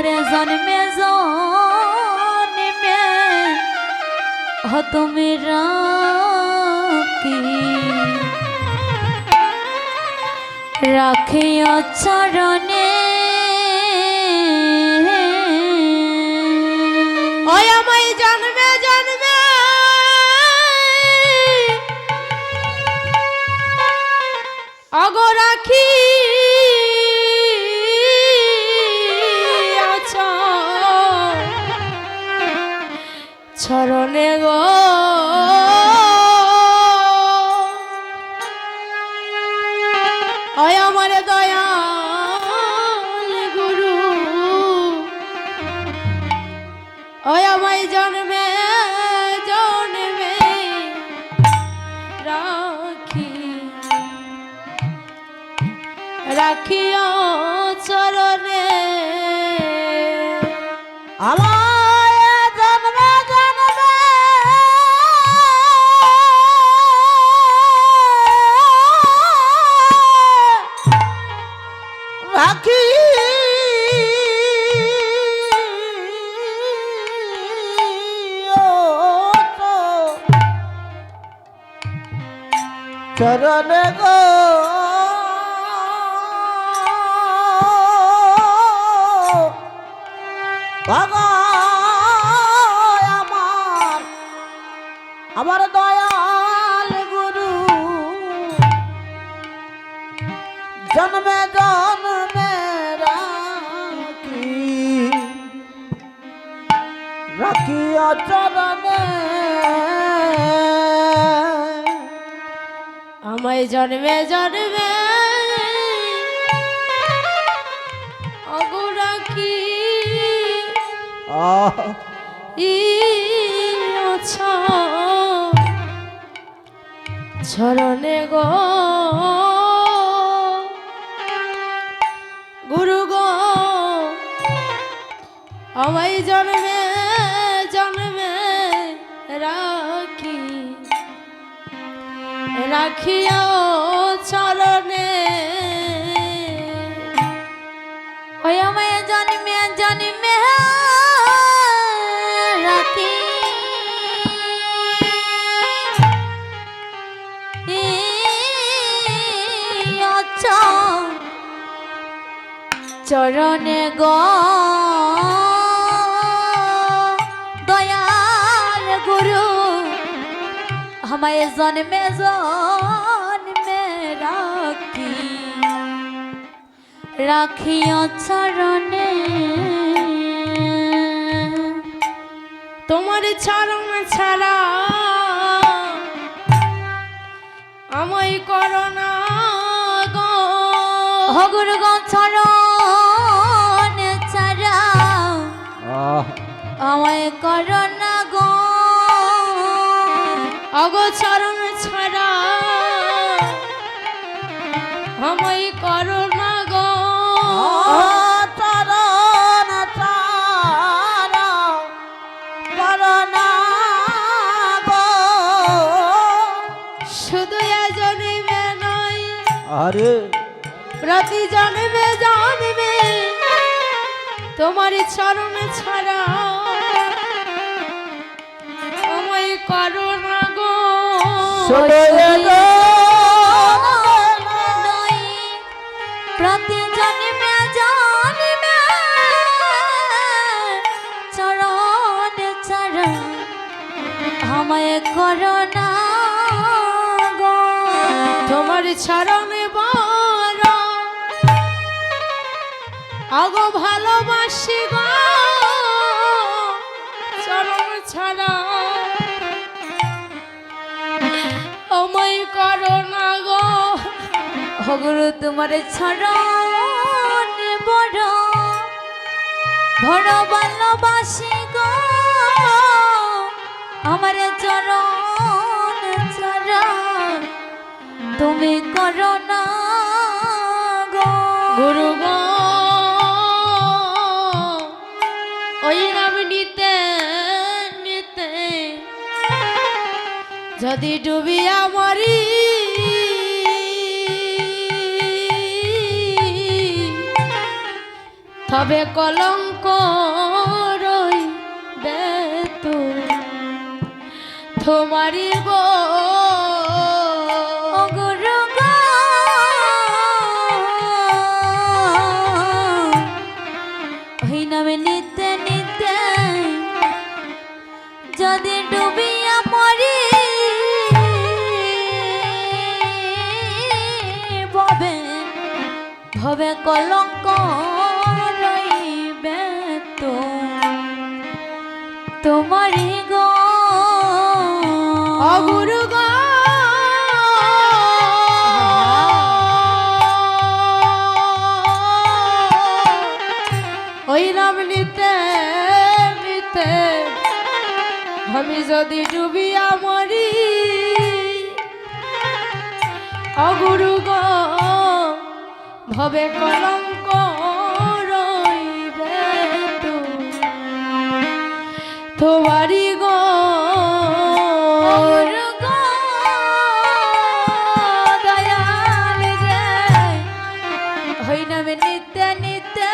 ওরে জন্মে জন্মে তুমি রাখি। রাখি চরণে জন্মে জন্মে রাখি। রাখিও চরণে চরণে গো। আমার আমার দয়াল গুরু জন্মে জন্মে রাখি। রাখিয়া চরণে। আমায় জন্মে জন্মে অগো রাখি আহ। ইছ চরণে গো। গুরু গো আমায় জন্মে চরণে। গ। দয়াল গুরু আমায় জন্মে জন্মে রাখিও চরণে। তোমার চরণ ছাড়া আমায় করোনা গো। হগুর গো চরণ ছাড়া আমায় করোনা গো। অগো চরণ ছাড়া আমায় করোনা প্রতি জন্মে জন্মে তোমার চরণ ছাড়া আমায় করোনা গো। প্রতি জন্মে জন্মে চরণ চরণ আমায় করোনা গো। তোমার চরণে আগো ভালোবাসি গো, চরণ ছাড়া। আমায় করো না গো হগুরু তোমার ছড়ন বড়। বড় ভালোবাসি গো, আমার চরণ চরণ তুমি করো না গো। গুরু গো। যদি ডুবিয়া মরি তবে কলঙ্ক রই বেত। তোমারি গো যদি ডুবিয়া ভবে কলঙ্ক রইবে তো। তোমারই গো। ওই নিতে নিতে আমি যদি ডুবিয়া মরি, অগুরু গো। ভবে কলঙ্ক তোমারি গো। দয়াল রে হই নামে নিতে নিতে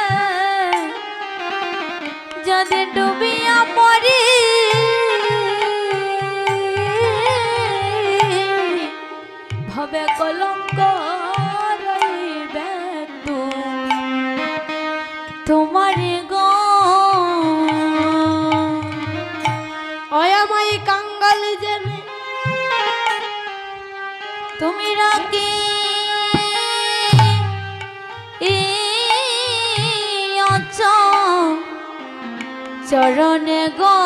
যদি তুমি রাখি চরণে গো।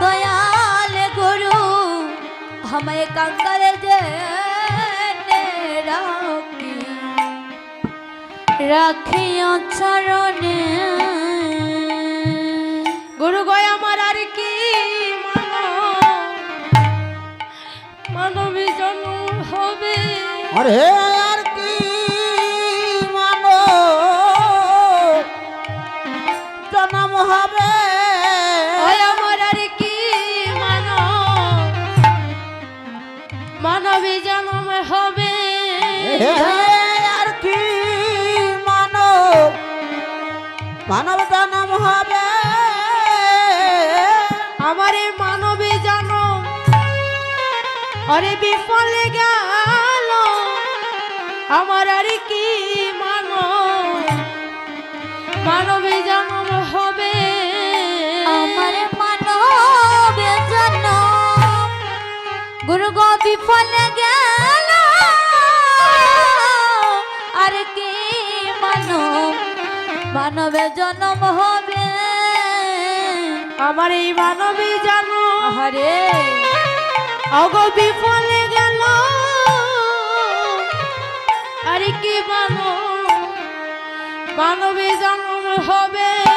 দয়াল গুরু আমায় কাঙ্গাল যে রাখি। রাখিও চরণে। হবে। আরে আর কি মানো? জনম হবে। ওই আমার আর কি মানো? মানবী জন্ম হবে। আর কি মানো? মানব আরে বিফলে গেল। আমার আর কি মানো? মানবী জন্ম হবে। আমার মানব জন্ম। গুরু গো বিফলে গেল। আর কি মানব মানবে জন্ম হবে। আমার এই মানবী জানো আরে অগ বিফলে গেল। আরে কি মানো মানবে জন্ম হবে।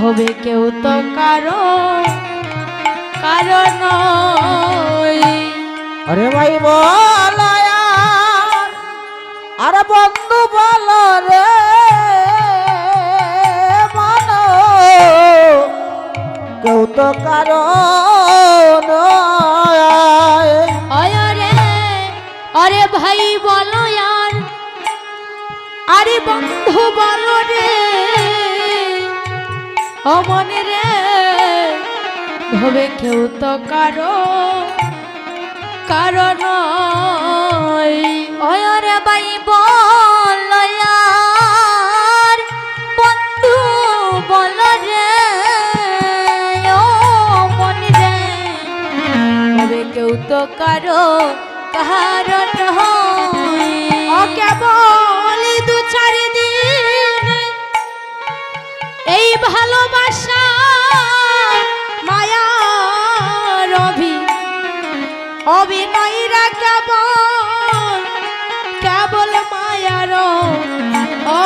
ভবে কেউ তো কারও কারণ আরে ভাই বল আর, বন্ধু বল রে মানো। কেউ তো কারও। অরে আরে ভাই বলো আর আরে বন্ধু বলো রে। অমনে রে ভবে কেউ তো কারও কারণ ওরে বাই বল আর বন্ধু বল রে, ও মন রে ভবে কেউ তো কারও কারণ হয়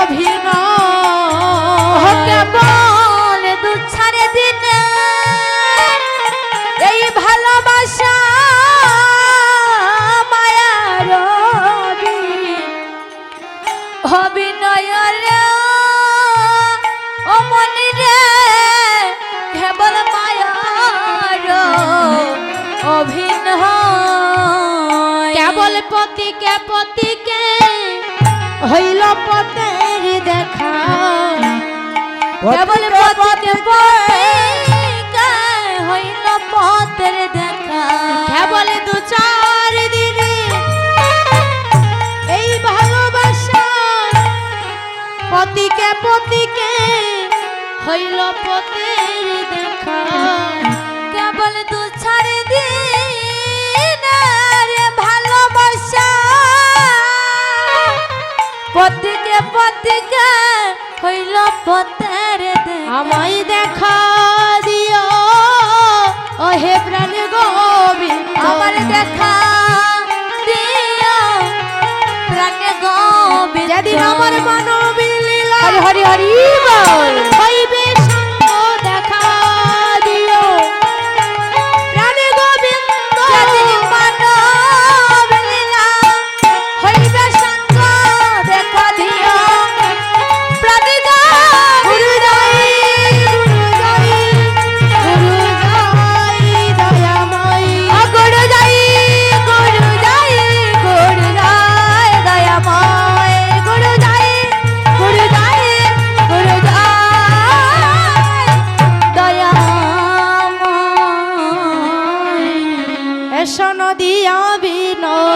অভিনয় কেবল পথে পথে হইল পথের দেখা। কেবল দু চার দিনে এই ভালোবাসা পতিকে পতিকে হইল পতের দেখা। কেবল দু ছাড় দিন ভালোবাসা পথিকে পথিকে হইল পথের আমার মানবী লীলা। হরি হরি হরি বল। হইবে